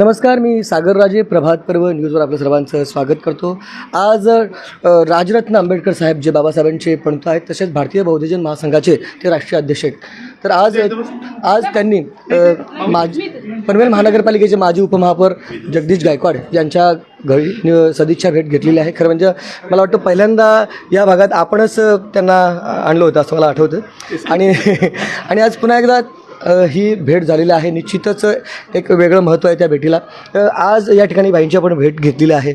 नमस्कार मी सागरराजे प्रभात पर्व न्यूजवर आपल्या सर्वांचं स्वागत करतो. आज राजरत्न आंबेडकर साहेब जे बाबासाहेबांचे पंत आहेत तसेच भारतीय बौद्धजन महासंघाचे ते राष्ट्रीय अध्यक्ष आहेत. तर आज आज त्यांनी माजी पनवेल महानगरपालिकेचे माजी उपमहापौर जगदीश गायकवाड यांच्या घरी सदिच्छा भेट घेतलेली आहे. खरं म्हणजे मला वाटतं पहिल्यांदा या भागात आपणच त्यांना आणलं होतं असं मला आठवतं. आणि आणि आज पुन्हा एकदा ही भेट झालेली आहे. निश्चितच एक वेगळं महत्त्व आहे त्या भेटीला. आज या ठिकाणी बाईंची आपण भेट घेतलेली आहे.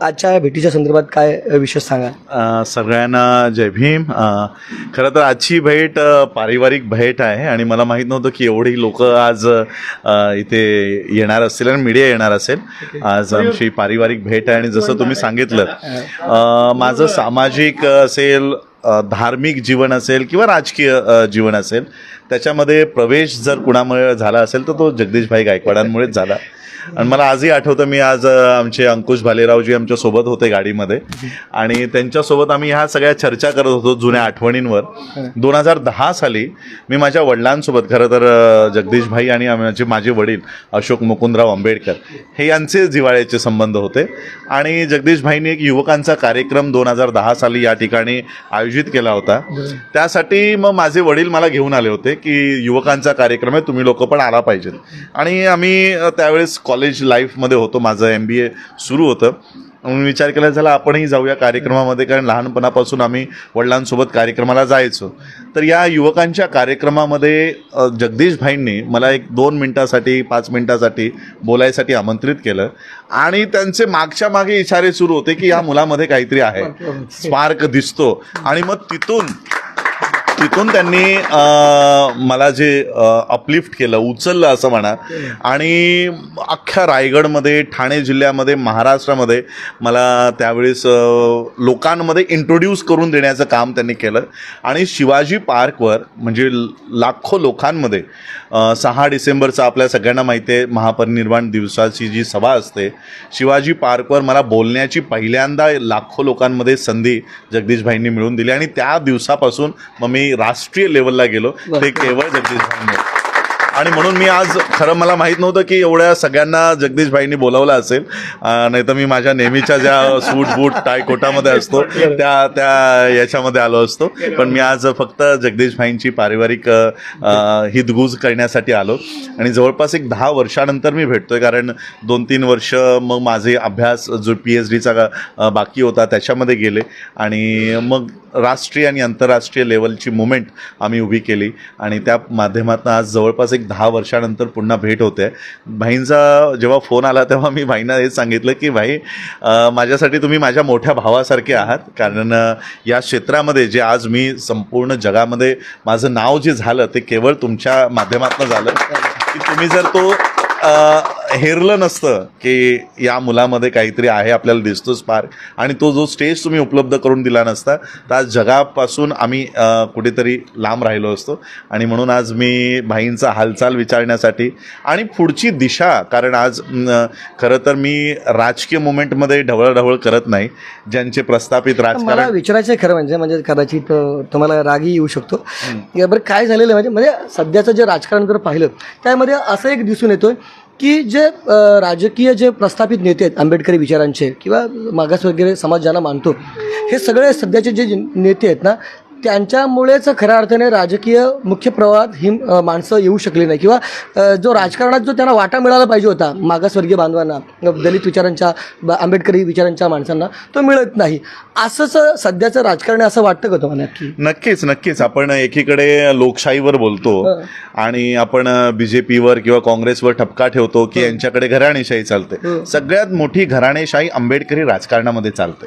आजच्या या भेटीच्या संदर्भात काय विशेष सांगा सगळ्यांना जय भीम. खरं तर आजची भेट पारिवारिक भेट आहे आणि मला माहीत नव्हतं की एवढी लोक आज इथे येणार असतील आणि मीडिया येणार असेल. आज आमची पारिवारिक भेट आहे आणि जसं तुम्ही सांगितलं. माझं सामाजिक असेल धार्मिक जीवन असेल किंवा राजकीय जीवन असेल त्याच्यामध्ये प्रवेश जर कुणामुळे झाला असेल तर तो जगदीशभाई गायकवाडांमुळेच झाला. आणि मला आजही आठवतं मी आज आमचे अंकुश भालेरावजी आमच्यासोबत होते गाडीमध्ये. आणि त्यांच्यासोबत आम्ही ह्या सगळ्या चर्चा करत होतो जुन्या आठवणींवर. दोन हजार दहा साली मी माझ्या वडिलांसोबत खरं तर अ, जगदीशभाई आणि आमचे माझे वडील अशोक मुकुंदराव आंबेडकर हे यांचे जिव्हाळ्याचे संबंध होते. आणि जगदीशभाईंनी एक युवकांचा कार्यक्रम दोन हजार दहा साली या ठिकाणी आयोजित केला होता. त्यासाठी मग माझे वडील मला घेऊन आले होते की युवकांचा कार्यक्रम आहे तुम्ही लोक पण आला पाहिजेत. आणि आम्ही त्यावेळेस कॉलेज लाईफमध्ये होतो. माझं एम बी ए सुरू होतं. म्हणून विचार केला झाला आपणही जाऊया कार्यक्रमामध्ये. कारण लहानपणापासून आम्ही वडिलांसोबत कार्यक्रमाला जायचो. तर या युवकांच्या कार्यक्रमामध्ये जगदीश भाईंनी मला एक दोन मिनटासाठी पाच मिनटासाठी बोलायसाठी आमंत्रित केलं. आणि त्यांचे मागच्या मागे इशारे सुरू होते की या मुलामध्ये काहीतरी आहे. स्पार्क दिसतो. आणि मग तिथून तिथून त्यांनी मला जे अपलिफ्ट केलं उचललं असं म्हणा. आणि अख्ख्या रायगडमध्ये ठाणे जिल्ह्यामध्ये महाराष्ट्रामध्ये मला त्यावेळेस लोकांमध्ये इंट्रोड्यूस करून देण्याचं काम त्यांनी केलं. आणि शिवाजी पार्कवर म्हणजे लाखो लोकांमध्ये सहा डिसेंबरचा आपल्या सगळ्यांना माहिती आहे महापरिनिर्वाण दिवसाची जी सभा असते शिवाजी पार्कवर मला बोलण्याची पहिल्यांदा लाखो लोकांमध्ये संधी जगदीशभाईंनी मिळून दिली. आणि त्या दिवसापासून मग मी राष्ट्रीय लेवलला गेलो. ते केवळ जगदीशभाईंनी आणि म्हणून मी आज खरं मला माहीत नव्हतं की एवढ्या सगळ्यांना जगदीशभाईंनी बोलावलं असेल. नाही तर मी माझ्या नेहमीच्या ज्या सूट बूट टाय कोटामध्ये असतो त्या त्या याच्यामध्ये आलो असतो. पण मी आज फक्त जगदीशभाईंची पारिवारिक हितगुज करण्यासाठी आलो. आणि जवळपास एक दहा वर्षानंतर मी भेटतोय कारण दोन तीन वर्ष मग माझे अभ्यास जो पी एच डीचा बाकी होता त्याच्यामध्ये गेले. आणि मग राष्ट्रीय आणि आंतरराष्ट्रीय लेवलची मुवमेंट आम्ही उभी केली. आणि त्या माध्यमातून आज जवळपास एक दहा वर्षानंतर पुन्हा भेट होते. भाईंचा जेव्हा फोन आला तेव्हा मी भाईंना हेच सांगितलं की भाई माझ्यासाठी तुम्ही माझ्या मोठ्या भावासारखे आहात. कारण या क्षेत्रामध्ये जे आज मी संपूर्ण जगामध्ये माझं नाव जे झालं ते केवळ तुमच्या माध्यमातून झालं. की तुम्ही जर तो हेरलं नसतं की या मुलामध्ये काहीतरी आहे आपल्याला दिसतो स्पार्क आणि तो जो स्टेज तुम्ही उपलब्ध करून दिला नसता तर आज जगापासून आम्ही कुठेतरी लांब राहिलो असतो. आणि म्हणून आज मी भाईंचा हालचाल विचारण्यासाठी आणि पुढची दिशा कारण आज खरं तर मी राजकीय मुवमेंटमध्ये ढवळढवळ करत नाही ज्यांचे प्रस्थापित राजकारण विचारायचं खरं म्हणजे म्हणजे कदाचित तुम्हाला रागही येऊ शकतो. या बरं काय झालेलं म्हणजे म्हणजे सध्याचं जे राजकारण जर पाहिलं त्यामध्ये असं एक दिसून येतोय की जे राजकीय जे प्रस्थापित नेते आहेत आंबेडकरी विचारांचे किंवा मागास वगैरे समाज ज्यांना मानतो हे सगळे सध्याचे जे नेते आहेत ना त्यांच्यामुळेच खऱ्या अर्थाने राजकीय मुख्य प्रवाहात ही माणसं येऊ शकली नाही. किंवा जो राजकारणात जो त्यांना वाटा मिळाला पाहिजे होता मागासवर्गीय बांधवांना दलित विचारांच्या आंबेडकरी विचारांच्या माणसांना तो मिळत नाही. असंच सध्याचं राजकारण असं वाटतं का तुम्हाला? नक्की. नक्कीच नक्कीच. आपण एकीकडे लोकशाहीवर बोलतो. आणि आपण बीजेपीवर किंवा काँग्रेसवर ठपका ठेवतो की यांच्याकडे घराणेशाही चालते. सगळ्यात मोठी घराणेशाही आंबेडकरी राजकारणामध्ये चालते.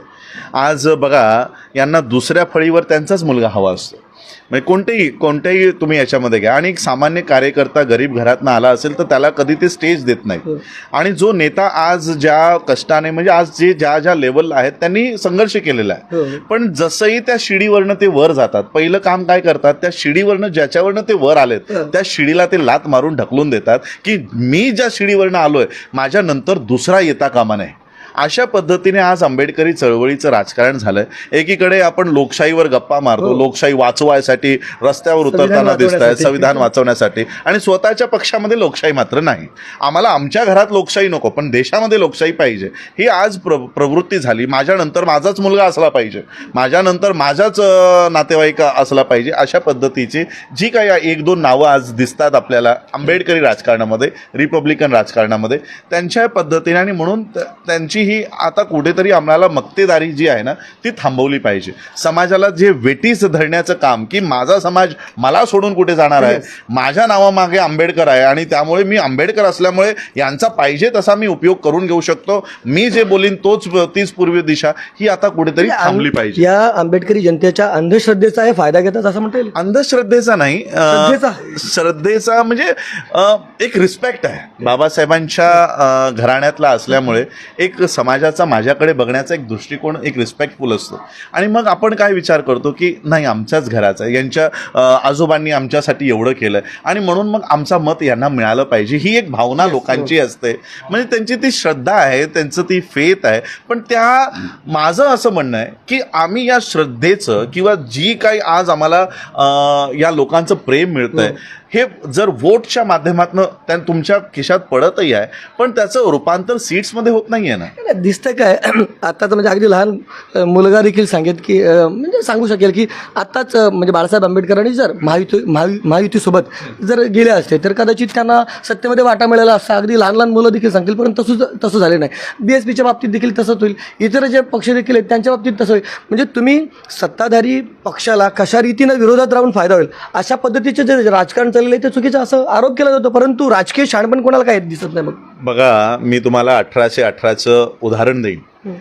आज बघा यांना दुसऱ्या फळीवर त्यांचाच मुलगा हवा असतो म्हणजे कोणतेही कोणत्याही तुम्ही याच्यामध्ये घ्या आणि एक सामान्य कार्यकर्ता गरीब घरातनं आला असेल तर त्याला कधी ते स्टेज देत नाही हं. आणि जो नेता आज ज्या कष्टाने म्हणजे आज जे ज्या ज्या लेवलला आहेत त्यांनी संघर्ष केलेला आहे हं. पण जसंही त्या शिडीवरनं ते वर जातात पहिलं काम काय करतात त्या शिडीवरनं ज्याच्यावरनं ते वर आलेत हं. त्या शिडीला ते लात मारून ढकलून देतात की मी ज्या शिडीवरनं आलोय माझ्या नंतर दुसरा येता कामा नये अशा पद्धतीने आज आंबेडकरी चळवळीचं राजकारण झालंय. एकीकडे आपण लोकशाहीवर गप्पा मारतो हो. लोकशाही वाचवायसाठी रस्त्यावर उतरताना दिसत आहेत वाचवण्यासाठी. संविधान वाचवण्यासाठी. आणि स्वतःच्या पक्षामध्ये लोकशाही मात्र नाही. आम्हाला आमच्या घरात लोकशाही नको पण देशामध्ये लोकशाही पाहिजे. ही आज प्र प्रवृत्ती झाली. माझ्यानंतर माझाच मुलगा असला पाहिजे. माझ्यानंतर माझ्याच अं, नातेवाईक असला पाहिजे. अशा पद्धतीची जी काही एक दोन नावं आज दिसतात आपल्याला आंबेडकरी राजकारणामध्ये रिपब्लिकन राजकारणामध्ये त्यांच्या पद्धतीने आणि म्हणून त्यांची ही आता कुठेतरी आम्हाला मक्तेदारी जी आहे ना ती थांबवली पाहिजे. समाजाला जे वेटीस धरण्याचं काम की माझा समाज मला सोडून कुठे जाणार आहे माझ्या नावामागे आंबेडकर आहे आणि त्यामुळे मी आंबेडकर असल्यामुळे यांचा पाहिजे तसा मी उपयोग करून घेऊ शकतो. मी जे बोलीन तोच तीच पूर्व दिशा ही आता कुठेतरी थांबली पाहिजे. या आंबेडकरी जनतेच्या अंधश्रद्धेचा हे फायदा घेतात असं म्हणता येईल? अंधश्रद्धेचा नाही श्रद्धेचा? म्हणजे एक रिस्पेक्ट आहे. बाबासाहेबांच्या घराण्यातला असल्यामुळे एक समाजाचा माझ्याकडे बघण्याचा एक दृष्टिकोन एक रिस्पेक्टफुल असतो. आणि मग आपण काय विचार करतो की नाही आमच्याच घराचा आहे. यांच्या आजोबांनी आमच्यासाठी एवढं केलं आणि म्हणून मग आमचा मत यांना मिळालं पाहिजे. ही एक भावना लोकांची असते. म्हणजे त्यांची ती श्रद्धा आहे त्यांचं ती फेथ आहे. पण त्या माझं असं म्हणणं आहे की आम्ही या श्रद्धेचं किंवा जी काही आज आम्हाला या लोकांचं प्रेम मिळतं आहे हे जर वोटच्या माध्यमातून त्या तुमच्या खिशात पडतही आहे पण त्याचं रूपांतर सीट्समध्ये होत नाही आहे ना दिसतं काय? आता तर म्हणजे अगदी लहान मुलगा देखील सांगेल की म्हणजे सांगू शकेल की आत्ताच म्हणजे बाळासाहेब आंबेडकरांनी जर महायुती महायु महायुतीसोबत जर गेले असते तर कदाचित त्यांना सत्तेमध्ये वाटा मिळाला असता. अगदी लहान लहान मुलं देखील सांगतील पण तसं तसं झालं नाही. बी एस पीच्या बाबतीत देखील तसंच होईल. इतर जे पक्ष देखील आहेत त्यांच्या बाबतीत तसं होईल. म्हणजे तुम्ही सत्ताधारी पक्षाला कशा रीतीनं विरोधात राहून फायदा होईल? अशा पद्धतीचे जे राजकारण चालेल आहे ते चुकीचं असं आरोप केला जातो परंतु राजकीय शहाणपण कोणाला काही दिसत नाही मग. बघा मी तुम्हाला अठराशे अठराचं उदाहरण देईन.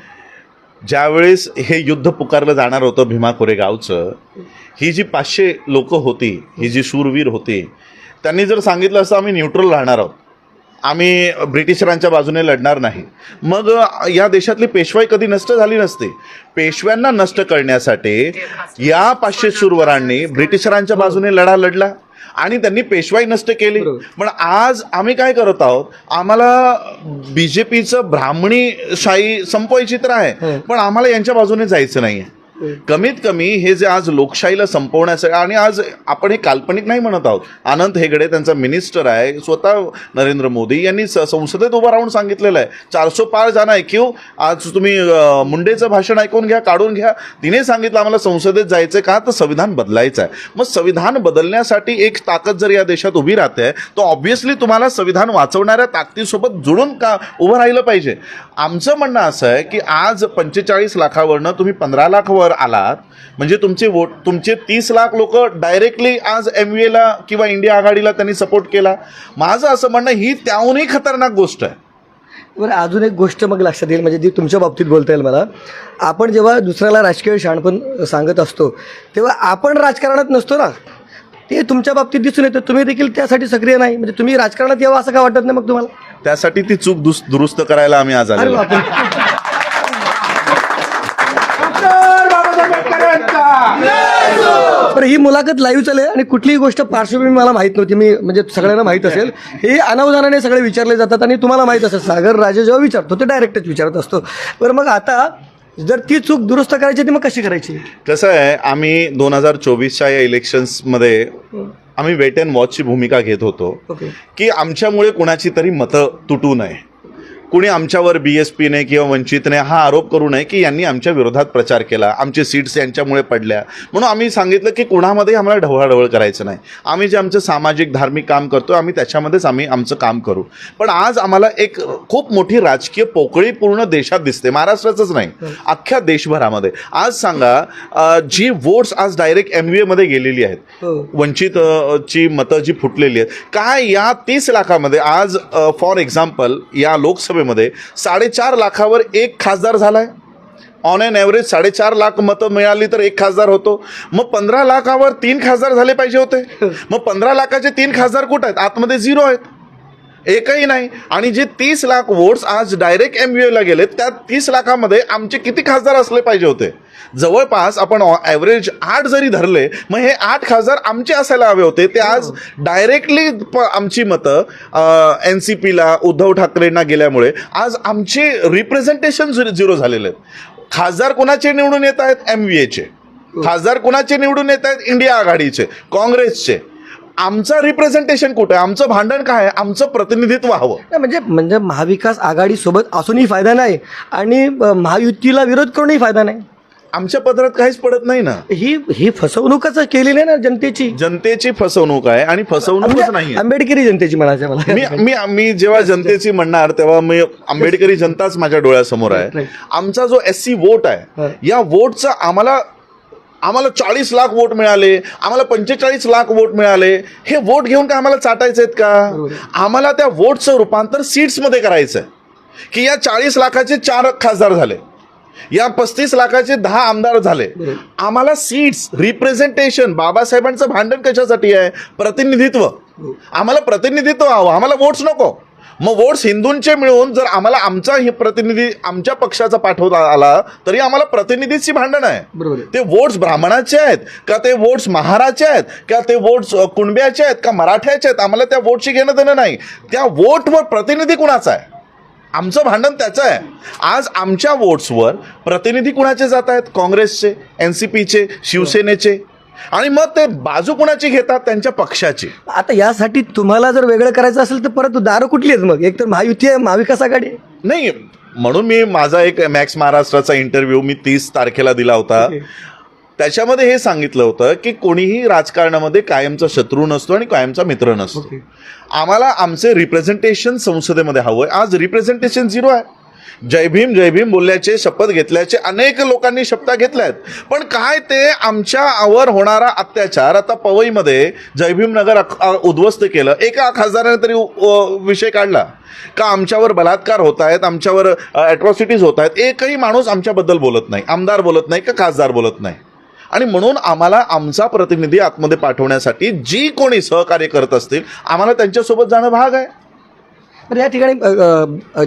ज्यावेळेस हे युद्ध पुकारलं जाणार होतं भीमा कोरेगावचं ही जी पाचशे लोक होती ही जी शूरवीर होती त्यांनी जर सांगितलं असतं आम्ही न्यूट्रल राहणार आहोत. आम्ही ब्रिटिशरांच्या बाजूने लढणार नाही. मग या देशातली पेशवाई कधी नष्ट झाली नसते. पेशव्यांना नष्ट करण्यासाठी या पाचशे शूरवरांनी ब्रिटिशरांच्या बाजूने लढा लढला. आणि त्यांनी पेशवाई नष्ट केली. पण आज आम्ही काय करत आहोत आम्हाला बीजेपीचं ब्राह्मणीशाही संपवायची तर आहे हं. पण आम्हाला यांच्या बाजूने जायचं नाहीये कमीत कमी हे जे आज लोकशाहीला संपवण्यासाठी आणि आज आपण हे काल्पनिक नाही म्हणत आहोत. आनंद हेगडे त्यांचा मिनिस्टर आहे स्वतः नरेंद्र मोदी यांनी स- संसदेत उभं राहून सांगितलेलं आहे. चारसो पार जाणं ऐक्यू आज तुम्ही मुंडेचं भाषण ऐकून घ्या काढून घ्या. तिने सांगितलं आम्हाला संसदेत जायचं का? तर संविधान बदलायचं आहे. मग संविधान बदलण्यासाठी एक ताकद जर या देशात उभी राहते तर ऑब्व्हियसली तुम्हाला संविधान वाचवणाऱ्या ताकदीसोबत जुळून का उभं राहिलं पाहिजे? आमचं म्हणणं असं आहे की आज पंचेचाळीस लाखावरनं तुम्ही पंधरा लाखावर आलात म्हणजे तुमचे वोट तुमचे तीस लाख लोक डायरेक्टली आज एम व्ही एला किंवा इंडिया आघाडीला त्यांनी सपोर्ट केला. माझं असं म्हणणं ही त्याहूनही खतरनाक गोष्ट आहे. बरं अजून एक गोष्ट मग लक्षात येईल म्हणजे जी तुमच्या बाबतीत बोलता येईल मला. आपण जेव्हा दुसऱ्याला राजकीय शहाणपण सांगत असतो तेव्हा आपण राजकारणात नसतो ना. ते तुमच्या बाबतीत दिसून येतं. तुम्ही देखील त्यासाठी सक्रिय नाही. म्हणजे तुम्ही राजकारणात यावं असं का वाटत नाही मग तुम्हाला? त्यासाठी ती चूक दुरुस्त करायला आम्ही आज अरे बरं ही मुलाखत लाईव्ह चालेल आणि कुठलीही गोष्ट पार्श्वभूमी मला माहीत नव्हती. मी म्हणजे सगळ्यांना माहीत असेल. हे अनावधानाने सगळे विचारले जातात आणि तुम्हाला माहीत असेल. सागर राजे जेव्हा विचारतो ते डायरेक्टच विचारत असतो. बरं मग आता जर ती चूक दुरुस्त करायची ती मग कशी करायची? कसं आहे आम्ही दोन हजार चोवीसच्या या इलेक्शन्समध्ये आम्ही वेट अँड वॉचची भूमिका घेत होतो. की आमच्यामुळे कुणाची तरी मतं तुटू नये. कुणी आमच्यावर बी एस पीने किंवा वंचितने हा आरोप करू नये की यांनी आमच्या विरोधात प्रचार केला आमचे सीट्स यांच्यामुळे पडल्या. म्हणून आम्ही सांगितलं की कुणामध्ये आम्हाला ढवळाढवळ करायचं नाही. आम्ही जे आमचं सामाजिक धार्मिक काम करतो आम्ही त्याच्यामध्येच आम्ही आमचं काम करू. पण आज आम्हाला एक खूप मोठी राजकीय पोकळी पूर्ण देशात दिसते. महाराष्ट्राचंच नाही अख्ख्या देशभरामध्ये. आज सांगा जी वोट्स आज डायरेक्ट एम व्ही एमध्ये गेलेली आहेत. हो. वंचित अ, ची मतं जी फुटलेली आहेत. काय या तीस लाखामध्ये आज फॉर एक्झाम्पल या लोकसभेमध्ये साडेचार लाखावर एक खासदार झालाय. ऑन एन ॲव्हरेज साडेचार लाख मतं मिळाली तर एक खासदार होतो. मग पंधरा लाखावर तीन खासदार झाले पाहिजे होते. मग पंधरा लाखाचे तीन खासदार कुठं आहेत? आतमध्ये झिरो आहेत. एकही नाही. आणि जे तीस लाख वोट्स आज डायरेक्ट एम ला गेलेत त्या तीस लाखामध्ये आमचे किती खासदार असले पाहिजे होते? जवळपास आपण ॲव्हरेज आठ जरी धरले मग हे आठ खासदार आमचे असायला हवे होते. ते आज डायरेक्टली आमची मतं एन सी पीला उद्धव ठाकरेंना गेल्यामुळे आज आमचे रिप्रेझेंटेशन झिरो झालेले आहेत. खासदार कोणाचे निवडून येत आहेत? एम व्ही एचे खासदार कोणाचे निवडून येत आहेत? इंडिया आघाडीचे. काँग्रेसचे. आमचं रिप्रेझेंटेशन कुठं? आहे आमचं भांडण काय आहे? आमचं प्रतिनिधित्व हवं. नाही, म्हणजे म्हणजे महाविकास आघाडी सोबत असूनही फायदा नाही आणि महायुतीला विरोध करूनही फायदा नाही. आमच्या पदरात काहीच पडत नाही ना? ही ही फसवणूकच केलेली आहे ना जनतेची? जनतेची फसवणूक आहे आणि फसवणूकच नाही आंबेडकरी जनतेची म्हणायचं मला. मी मी मी जेव्हा जनतेची म्हणणार तेव्हा मी आंबेडकरी जनताच माझ्या डोळ्यासमोर आहे. आमचा जो एस सी वोट. आहे या वोटचा आम्हाला आम्हाला चाळीस लाख वोट मिळाले आम्हाला पंचेचाळीस लाख वोट मिळाले. हे वोट घेऊन काय आम्हाला चाटायचे आहेत. का आम्हाला त्या वोटचं रूपांतर सीट्समध्ये करायचं आहे की या चाळीस लाखाचे चार खासदार झाले. या पस्तीस लाखाचे दहा आमदार झाले. आम्हाला सीट्स रिप्रेझेंटेशन बाबासाहेबांचं भांडण कशासाठी आहे? प्रतिनिधित्व. आम्हाला प्रतिनिधित्व हवं. आम्हाला वोट्स नको. मग वोट्स हिंदूंचे मिळून जर आम्हाला आमचा हे प्रतिनिधी आमच्या पक्षाचा पाठवता आला तरी आम्हाला प्रतिनिधीची भांडण आहे. ते वोट्स ब्राह्मणाचे आहेत का ते वोट्स महाराचे आहेत का ते वोट्स कुणब्याचे आहेत का मराठ्याचे आहेत आम्हाला त्या वोटशी घेणं देणं नाही. त्या वोटवर प्रतिनिधी कुणाचा आहे? आमचं भांडण त्याचं आहे. आज आमच्या वोट्सवर प्रतिनिधी कुणाचे जात आहेत? काँग्रेसचे एन सी पीचे शिवसेनेचे आणि मग ते बाजू कुणाची घेतात? त्यांच्या पक्षाची. आता यासाठी तुम्हाला जर वेगळं करायचं असेल तर परत दारं कुठली आहेत मग? एक तर महायुती आहे महाविकास आघाडी आहे. नाही म्हणून मी माझा एक मॅक्स महाराष्ट्राचा इंटरव्ह्यू मी तीस तारखेला दिला होता. त्याच्यामध्ये हे सांगितलं होतं की कोणीही राजकारणामध्ये कायमचा शत्रू नसतो आणि कायमचा मित्र नसतो. आम्हाला आमचे रिप्रेझेंटेशन संसदेमध्ये हवंय. आज रिप्रेझेंटेशन झिरो आहे. जय भीम जय भीम बोलल्याचे शपथ घेतल्याचे अनेक लोकांनी शपथ आहेत पण काय ते आमच्यावर होणारा अत्याचार? आता पवईमध्ये जय भीम नगर उद्ध्वस्त केलं. एका खासदाराने तरी विषय काढला. का आमच्यावर बलात्कार होत आहेत आमच्यावर ॲट्रॉसिटीज होत आहेत एकही माणूस आमच्याबद्दल बोलत नाही. आमदार बोलत नाही का खासदार बोलत नाही? आणि म्हणून आम्हाला आमचा प्रतिनिधी आतमध्ये पाठवण्यासाठी जी कोणी सहकार्य करत असतील आम्हाला त्यांच्यासोबत जाणं भाग आहे. तर या ठिकाणी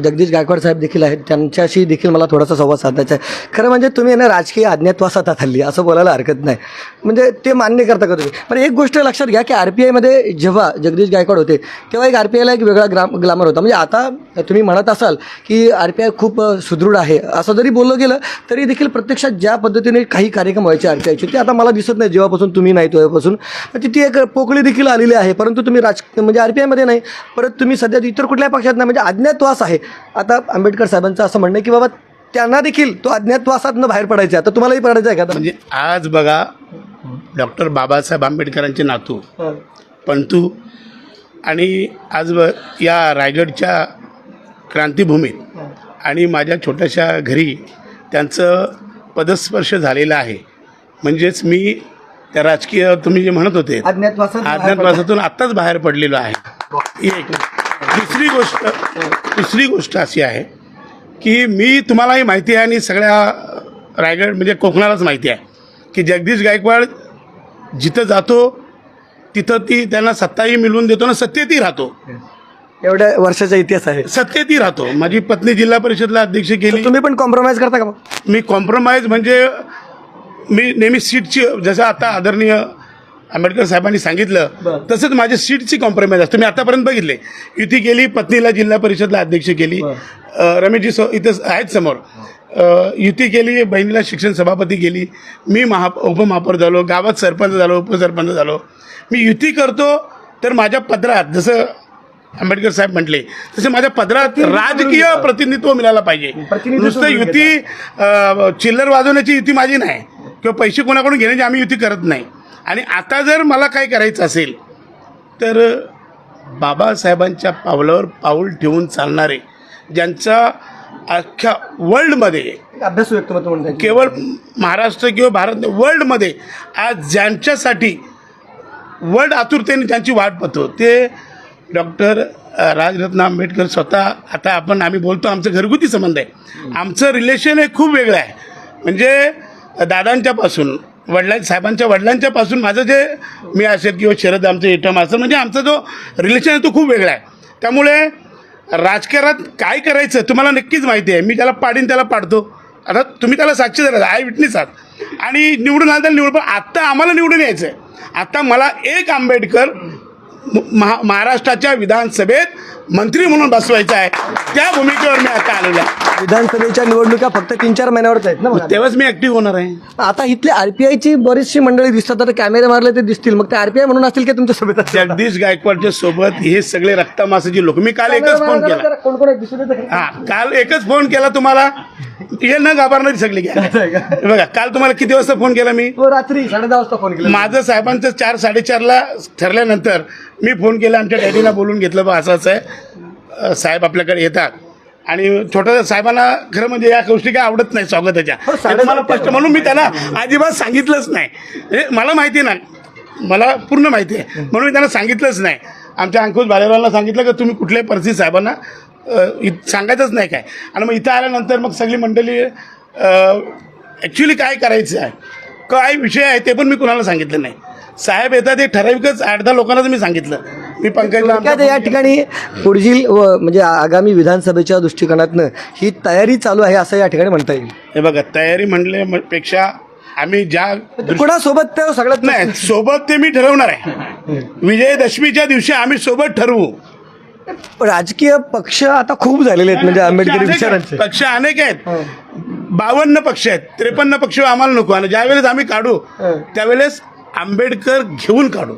जगदीश गायकवाड साहेब देखील आहेत. त्यांच्याशी देखील मला थोडासा संवाद साधायचा आहे. खरं म्हणजे तुम्ही ना राजकीय आज्ञात्वासात हल्ली असं बोलायला हरकत नाही. म्हणजे ते मान्य करता का तुम्ही? पण एक गोष्ट लक्षात घ्या की आर पी आयमध्ये जेव्हा जगदीश गायकवाड होते तेव्हा एक आर पी आयला एक वेगळा ग्राम ग्लामर होता. म्हणजे आता तुम्ही म्हणत असाल की आर पी आय खूप सुदृढ आहे. असं जरी बोललं गेलं तरी देखील प्रत्यक्षात ज्या पद्धतीने काही कार्यक्रम व्हायचे आर पी आयचे ते आता मला दिसत नाही. जेव्हापासून तुम्ही नाही तेव्हापासून. तिथे एक पोकळी देखील आलेली आहे. परंतु तुम्ही राज म्हणजे आर पी आयमध्ये नाही. परत तुम्ही सध्या इतर कुठल्या पक्षात नाही म्हणजे अज्ञातवास आहे. आता आंबेडकर साहेबांचं असं म्हणणं की बाबा त्यांना देखील तो अज्ञातवासातनं बाहेर पडायचं आता तुम्हालाही पडायचं आहे का? म्हणजे आज बघा डॉक्टर बाबासाहेब आंबेडकरांचे नातू. पंतू आणि आज ब- या रायगडच्या क्रांतिभूमीत आणि माझ्या छोट्याशा घरी त्यांचं पदस्पर्श झालेलं आहे. म्हणजेच मी त्या राजकीय तुम्ही जे म्हणत होते. अज्ञातवासातून आत्ताच बाहेर पडलेलो आहे. एक दुसरी गोष्ट दुसरी गोष्ट अशी आहे की मी तुम्हालाही माहिती आहे आणि सगळ्या रायगड म्हणजे कोकणालाच माहिती आहे की जगदीश गायकवाड जिथं जातो तिथं ती त्यांना सत्ताही मिळवून देतो ना सत्तेतही राहतो. एवढ्या वर्षाचा इतिहास आहे. सत्तेतही राहतो. माझी पत्नी जिल्हा परिषदला अध्यक्ष केली. तुम्ही पण कॉम्प्रोमाइज करता का मी कॉम्प्रोमाइज म्हणजे मी नेहमी सीटची जसं आता आदरणीय आंबेडकर साहेबांनी सांगितलं. तसंच माझ्या सीटची कॉम्प्रोमाइज असते. मी आतापर्यंत बघितले. युती केली पत्नीला जिल्हा परिषदला अध्यक्ष केली. रमेशजी सो इथं आहेत समोर. युती केली बहिणीला शिक्षण सभापती केली. मी महा उपमहापौर झालो गावात सरपंच झालो उपसरपंच झालो. मी युती करतो तर माझ्या पदरात जसं आंबेडकर साहेब म्हटले तसं माझ्या पदरात राजकीय प्रतिनिधित्व मिळायला पाहिजे. नुसतं युती चिल्लर वाजवण्याची युती माझी नाही. किंवा पैसे कोणाकडून घेण्याची आम्ही युती करत नाही. आणि आता जर मला काय करायचं असेल तर बाबासाहेबांच्या पावलावर पाऊल ठेवून चालणारे ज्यांचा अख्ख्या वर्ल्डमध्ये अभ्यासू व्यक्तिमत्व. केवळ महाराष्ट्र किंवा भारत वर्ल्डमध्ये आज ज्यांच्यासाठी वर्ल्ड आतुरतेने त्यांची वाट पाहतो ते डॉक्टर राजरत्न आंबेडकर स्वतः आता आपण आम्ही बोलतो आमचं घरगुती संबंध आहे. आमचं रिलेशन हे खूप वेगळं आहे. म्हणजे दादांच्यापासून वडिलां साहेबांच्या वडिलांच्या पासून माझं जे मी असेल किंवा शरद आमचं इटम असेल म्हणजे आमचा जो रिलेशन आहे तो खूप वेगळा आहे. त्यामुळे राजकारणात काय करायचं तुम्हाला नक्कीच माहिती आहे. मी त्याला पाडीन त्याला पाडतो. आता तुम्ही त्याला साक्षी धरा आय विटनेस आहात. आणि निवडून आलं तर निवडून पण आत्ता आम्हाला निवडून यायचं आहे आत्ता मला एक आंबेडकर महा महाराष्ट्राच्या विधानसभेत मंत्री म्हणून बसवायचा आहे. त्या भूमिकेवर मी आता आलेलो आहे. विधानसभेच्या निवडणुका फक्त तीन चार महिन्यावरच आहेत ना मग तेव्हाच मी ॲक्टिव्ह होणार आहे. आता इथले आरपीआयची बरीचशी मंडळी दिसतात. आता कॅमेरे मारले ते दिसतील. मग ते आरपीआय म्हणून असतील की तुमच्यासोबत असतील? जगदीश गायकवाडच्या सोबत हे सगळे रक्तमासाचे लोक. मी काल एकच फोन केला. कोण कोण आहेत? दिसू देतं का? हा काल एकच फोन केला तुम्हाला. हे न घाबरणारी सगळी घ्या बघा काल तुम्हाला किती वाजता फोन केला मी? हो, रात्री साडे दहा वाजता फोन केला माझं साहेबांचं चार साडेचारला ठरल्यानंतर मी फोन केला आमच्या डॅडीला बोलून घेतलं बा असं असं आहे. साहेब आपल्याकडे येतात. आणि छोटं साहेबांना खरं म्हणजे या गोष्टी काय आवडत नाही स्वागताच्या. हो, तुम्हाला स्पष्ट म्हणून मी त्यांना अजिबात सांगितलंच नाही. हे मला माहिती ना मला पूर्ण माहिती आहे. म्हणून मी त्यांना सांगितलंच नाही. आमच्या अंकुश भालेरावला सांगितलं की तुम्ही कुठल्याही परिस्थितीत साहेबांना सांगायचंच नाही काय. आणि मग इथं आल्यानंतर मग सगळी मंडळी ॲक्च्युली काय करायचं आहे? काय विषय आहे ते पण मी कुणाला सांगितलं नाही. साहेब येतात ते ठराविकच आठ दहा लोकांनाच मी सांगितलं. मी पंकजला या ठिकाणी पुढील व म्हणजे आगामी विधानसभेच्या दृष्टिकोनातनं ही तयारी चालू आहे असं या ठिकाणी म्हणता येईल. हे बघा तयारी म्हणल्यापेक्षा आम्ही ज्या कोणासोबत सगळ्यात नाही सोबत ते मी ठरवणार आहे. विजयदशमीच्या दिवशी आम्ही सोबत ठरवू. राजकीय पक्ष आता खूप झालेले आहेत म्हणजे आंबेडकरी विचारांचे. पक्ष अनेक आहेत. बावन्न पक्ष आहेत. त्रेपन्न पक्ष आम्हाला नको. आणि ज्यावेळेस आम्ही काढू त्यावेळेस आंबेडकर घेऊन काढू.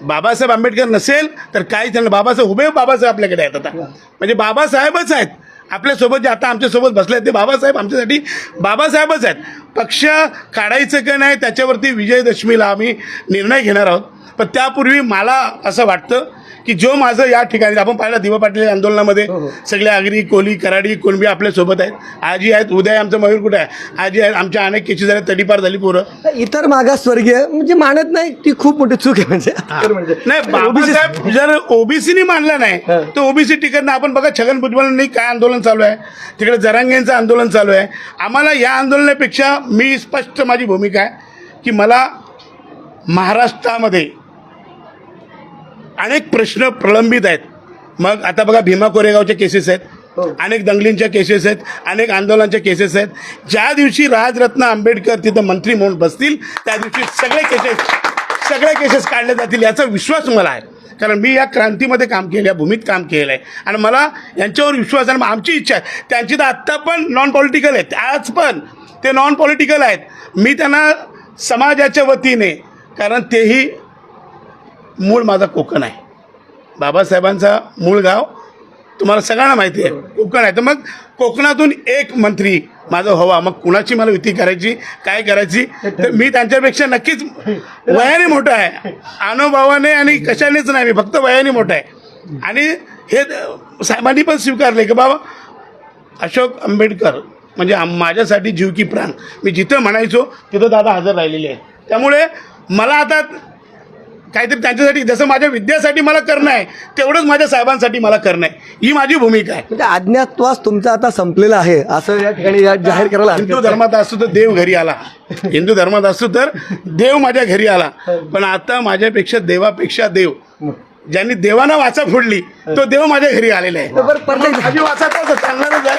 बाबासाहेब आंबेडकर नसेल तर काही त्यांना बाबासाहेब उभे बाबासाहेब आपल्याकडे आहेत आता. म्हणजे बाबासाहेबच आहेत. आपल्यासोबत जे आता आमच्यासोबत बसले आहेत ते बाबासाहेब आमच्यासाठी बाबासाहेबच आहेत. पक्ष काढायचं का नाही त्याच्यावरती विजयदशमीला आम्ही निर्णय घेणार आहोत. पण त्यापूर्वी मला असं वाटतं की जो माझं या ठिकाणी आपण पाहिलं दिवा पाटील आंदोलनामध्ये सगळे आगरी कोली कराडी कुणबी आपल्यासोबत आहेत. आजी आहेत उद्या आमचं मयूर कुठे आहे? आजी आहेत आमच्या अनेक केसेस झाल्या तडीपार झाली पोरं. इतर मागासवर्गीय म्हणजे मानत नाही ती खूप मोठी चूक आहे म्हणजे. म्हणजे नाही बाबासाहेब जर ओबीसीनी मानलं नाही तर ओबीसी तिकीट नाही आपण बघा छगन भुजबळांनी काय आंदोलन चालू आहे? तिकडे जरांगेंचं आंदोलन चालू आहे. आम्हाला या आंदोलनापेक्षा मी स्पष्ट माझी भूमिका आहे की मला महाराष्ट्रामध्ये अनेक प्रश्न प्रलंबित आहेत. मग आता बघा भीमा कोरेगावच्या केसेस आहेत. अनेक दंगलींच्या केसेस आहेत. अनेक आंदोलनाच्या केसेस आहेत. ज्या दिवशी राजरत्न आंबेडकर तिथं मंत्री म्हणून बसतील त्या दिवशी सगळे केसेस सगळे केसेस काढले जातील याचा विश्वास मला आहे. कारण मी या क्रांतीमध्ये काम केलं या भूमीत काम केलं आहे आणि मला यांच्यावर विश्वास आहे आणि आमची इच्छा आहे. त्यांची तर आत्ता पण नॉन पॉलिटिकल आहेत. आज पण ते नॉन पॉलिटिकल आहेत. मी त्यांना समाजाच्या वतीने कारण तेही मूळ माझा कोकण आहे. बाबासाहेबांचा मूळ गाव तुम्हाला सगळ्यांना माहिती आहे कोकण आहे. तर मग कोकणातून एक मंत्री माझा हवा. मग कुणाची मला युती करायची काय करायची तर मी त्यांच्यापेक्षा नक्कीच वयाने मोठा आहे. अनुभवाने आणि कशानेच नाही मी फक्त वयाने मोठा आहे. आणि हे साहेबांनी पण स्वीकारले की बाबा अशोक आंबेडकर म्हणजे माझ्यासाठी जीव की प्राण. मी जिथं म्हणायचो तिथं दादा हजर राहिलेले आहे त्यामुळे मला आता काहीतरी त्यांच्यासाठी जसं माझ्या विद्यासाठी मला करणं आहे तेवढंच माझ्या साहेबांसाठी मला करणं आहे. ही माझी भूमिका आहे. म्हणजे अज्ञातवास तुमचा आता संपलेला आहे. असं या ठिकाणी या जाहीर करायला हरकत हिंदू नाही. धर्मात असतो तर देव घरी आला. हिंदू धर्मात असतो तर देव माझ्या घरी आला. पण आता माझ्यापेक्षा देवापेक्षा देव. ज्यांनी देवाना वाचा फोडली तो देव माझ्या घरी आलेला आहे. बरं, परत माझी वाचा तर चालणारच आहे.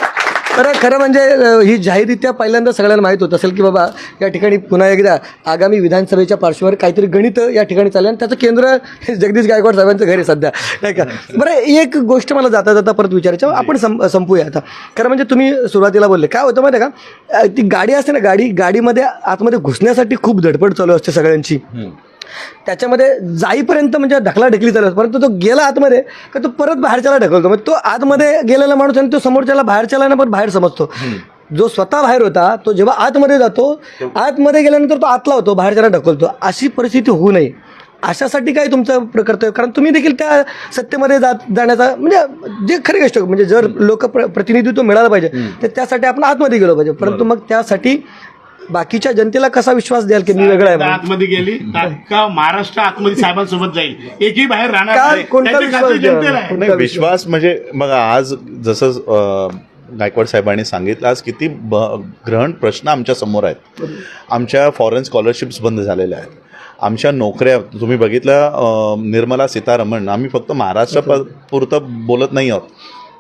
खरं खरं म्हणजे ही जाहीररित्या पहिल्यांदा सगळ्यांना माहीत होत असेल की बाबा या ठिकाणी पुन्हा एकदा आगामी विधानसभेच्या पार्श्वभूमीवर काहीतरी गणित या ठिकाणी चाललं आणि त्याचं केंद्र हे जगदीश गायकवाड साहेबांचं घर आहे सध्या. नाही का? बरं एक गोष्ट मला जाता जाता परत विचारायचं. आपण सं संपूया आता. खरं म्हणजे तुम्ही सुरुवातीला बोलले. काय होतं माहिती आहे का? ती गाडी असते ना गाडी गाडीमध्ये आतमध्ये घुसण्यासाठी खूप धडपड चालू असते सगळ्यांची. त्याच्यामध्ये जाईपर्यंत म्हणजे ढकला ढकली चालू असते. परंतु तो गेला आतमध्ये का तो परत बाहेरच्याला ढकलतो. म्हणजे तो आतमध्ये गेलेला माणूस आणि तो समोरच्याला बाहेरच्याला ना पण बाहेर समजतो. जो स्वतः बाहेर होता तो जेव्हा आतमध्ये जातो आतमध्ये गेल्यानंतर तो आतला होतो बाहेरच्याला ढकलतो. अशी परिस्थिती होऊ नये. अशासाठी काय तुमचं प्र- कर्तव्य कारण तुम्ही देखील त्या सत्तेमध्ये जात जाण्याचा म्हणजे जे खरी गोष्ट म्हणजे जर लोक प्रतिनिधित्व मिळालं पाहिजे तर त्यासाठी आपण आतमध्ये गेलो पाहिजे. परंतु मग त्यासाठी बाकीच्या जनतेला कसा विश्वास द्याल की मी वेगळा आहे? आतमध्ये गेली का महाराष्ट्र आतमध्ये साहेबांसोबत जाईल. एकही बाहेर राहणार. कोणता त्याची विश्वास विश्वास? म्हणजे मग आज जसं गायकवाड साहेबांनी सांगितलं आज किती ग्रहण प्रश्न आमच्यासमोर आहेत. आमच्या फॉरेन स्कॉलरशिप्स बंद झालेल्या आहेत. आमच्या नोकऱ्या तुम्ही बघितलं निर्मला सीतारमण आम्ही फक्त महाराष्ट्र प पुरतं बोलत नाही आहोत.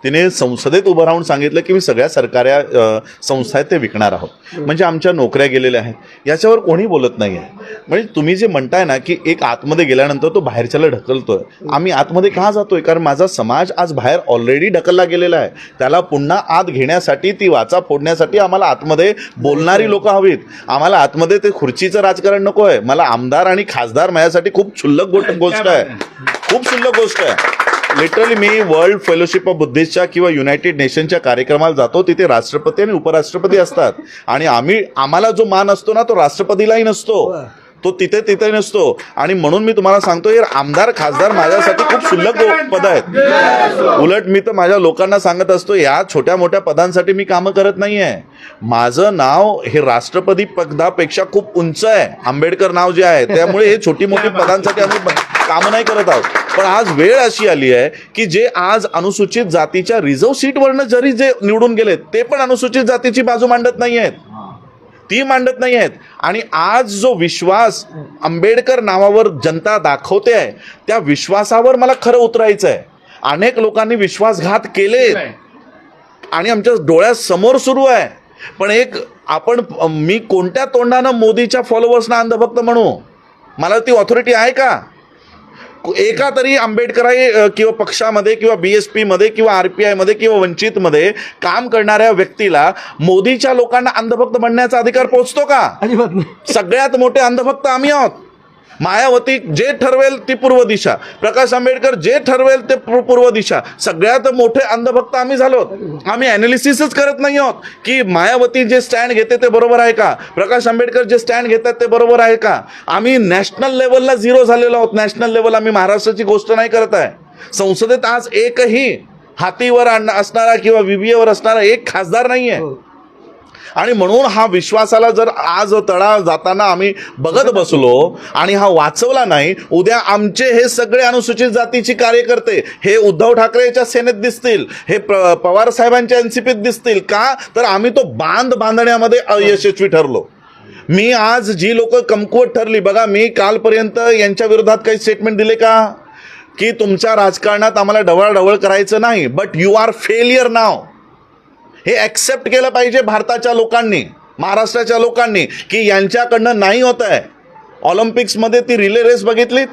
तिने संसदेत उभं राहून सांगितलं की मी सगळ्या सरकारी अं, संस्था आहेत ते विकणार आहोत. म्हणजे आमच्या नोकऱ्या गेलेल्या आहेत. याच्यावर कोणी बोलत नाही आहे म्हणजे तुम्ही जे म्हणताय ना की एक आतमध्ये गेल्यानंतर तो बाहेरच्याला ढकलतोय. आम्ही आतमध्ये का जातोय? कारण माझा समाज आज बाहेर ऑलरेडी ढकलला गेलेला आहे. त्याला पुन्हा आत घेण्यासाठी ती वाचा फोडण्यासाठी आम्हाला आतमध्ये बोलणारी लोक हवीत. आम्हाला आतमध्ये ते खुर्चीचं राजकारण नको आहे मला आमदार आणि खासदार माझ्यासाठी खूप क्षुल्लक गोष्ट गोष्ट आहे खूप क्षुल्लक गोष्ट आहे. लिटरली मी वर्ल्ड फेलोशिप ऑफ बुद्धिस्टच्या किंवा युनायटेड नेशनच्या कार्यक्रमाला जातो. तिथे राष्ट्रपती आणि उपराष्ट्रपती असतात. आणि आम्ही आम्हाला जो मान असतो ना तो राष्ट्रपतीलाही नसतो. तो तिथे तिथे नसतो. आणि म्हणून मी तुम्हाला सांगतो यार आमदार खासदार माझ्यासाठी खूप क्षुल्लक पद आहेत. उलट मी तर माझ्या लोकांना सांगत असतो या छोट्या मोठ्या पदांसाठी मी कामं करत नाही आहे माझं नाव हे राष्ट्रपती पदापेक्षा खूप उंच आहे. आंबेडकर नाव जे आहे त्यामुळे हे छोटी मोठी पदांसाठी आम्ही काम कामं नाही करत आहोत. पण आज वेळ अशी आली आहे की जे आज अनुसूचित जातीच्या रिझर्व्ह सीटवरनं जरी जे निवडून गेले ते पण अनुसूचित जातीची बाजू मांडत नाही आहेत ती मांडत नाही आहेत. आणि आज जो विश्वास आंबेडकर नावावर जनता दाखवते आहे त्या विश्वासावर मला खरं उतरायचं आहे अनेक लोकांनी विश्वासघात केले. आणि आमच्या डोळ्यासमोर सुरू आहे. पण एक आपण मी कोणत्या तोंडानं मोदीच्या फॉलोअर्सना अंधभक्त म्हणू? मला ती ऑथॉरिटी आहे का? एका तरी आंबेडकराई किंवा पक्षामध्ये किंवा बी एस पीमध्ये किंवा आर पी आयमध्ये किंवा वंचितमध्ये काम करणाऱ्या व्यक्तीला मोदीच्या लोकांना अंधभक्त म्हणण्याचा अधिकार पोहोचतो का? सगळ्यात मोठे अंधभक्त आम्ही आहोत. मायावती जे ठरवेल ती पूर्व दिशा. प्रकाश आंबेडकर जे ठरवेल ते पूर्व दिशा. सगळ्यात मोठे अंधभक्त आम्ही झालो आम्ही अनालिसिसच करत नाही आहोत की मायावती जे स्टँड घेते ते बरोबर आहे का? प्रकाश आंबेडकर जे स्टँड घेतात ते बरोबर आहे का? आम्ही नॅशनल लेवलला झिरो झालेलो आहोत. नॅशनल लेवल आम्ही महाराष्ट्राची गोष्ट नाही करत आहे. संसदेत आज एकही हातीवर आण- असणारा किंवा विबीएवर असणारा एक खासदार नाही आहे हो. आणि म्हणून हा विश्वासाला जर आज तळा जाताना आम्ही बघत बसलो आणि हा वाचवला नाही उद्या आमचे हे सगळे अनुसूचित जातीची कार्यकर्ते हे उद्धव ठाकरेच्या सेनेत दिसतील हे प- पवार साहेबांच्या एनसीपीत दिसतील का? तर आम्ही तो बांध बांधण्यामध्ये अयशस्वी ठरलो. मी आज जी लोक कमकुवत ठरली बघा मी कालपर्यंत यांच्या विरोधात काही स्टेटमेंट दिले का? की तुमच्या राजकारणात आम्हाला ढवळाढवळ करायचं नाही बट यू आर फेलियर नाव हे ॲक्सेप्ट केलं पाहिजे भारताच्या लोकांनी महाराष्ट्राच्या लोकांनी की यांच्याकडनं नाही होत आहे. ऑलिम्पिक्समध्ये ती रिले रेस बघितलीत?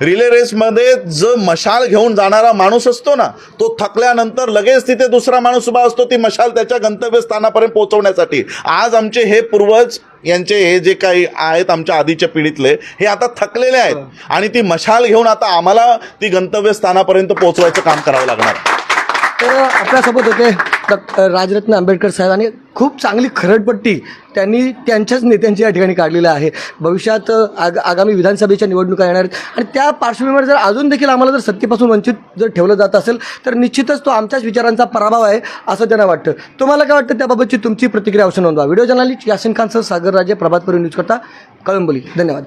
रिले रेसमध्ये जो मशाल घेऊन जाणारा माणूस असतो ना तो थकल्यानंतर लगेच तिथे दुसरा माणूस उभा असतो ती मशाल त्याच्या गंतव्यस्थानापर्यंत पोहोचवण्यासाठी. आज आमचे हे पूर्वज यांचे हे जे काही आहेत आमच्या आधीच्या पिढीतले हे आता थकलेले आहेत. आणि ती मशाल घेऊन आता आम्हाला ती गंतव्यस्थानापर्यंत पोहोचवायचं काम करावं लागणार. तर आपल्यासोबत होते डॉ- राजरत्न आंबेडकर साहेब आणि खूप चांगली खरडपट्टी त्यांनी त्यांच्याच नेत्यांची या ठिकाणी काढलेली आहे. भविष्यात आग आगामी विधानसभेच्या निवडणुका येणार आहेत. आणि त्या पार्श्वभूमीवर जर अजून देखील आम्हाला जर सत्तेपासून वंचित जर ठेवलं जात असेल तर निश्चितच तो आमच्याच विचारांचा पराभव आहे असं त्यांना वाटतं. तुम्हाला काय वाटतं त्याबाबतची तुमची प्रतिक्रिया अवश्य नोंदवा. व्हिडिओ जर्नालिस्ट यासिन खानसह सागर राजे प्रभातपुरी न्यूज करता कळंबोली. धन्यवाद.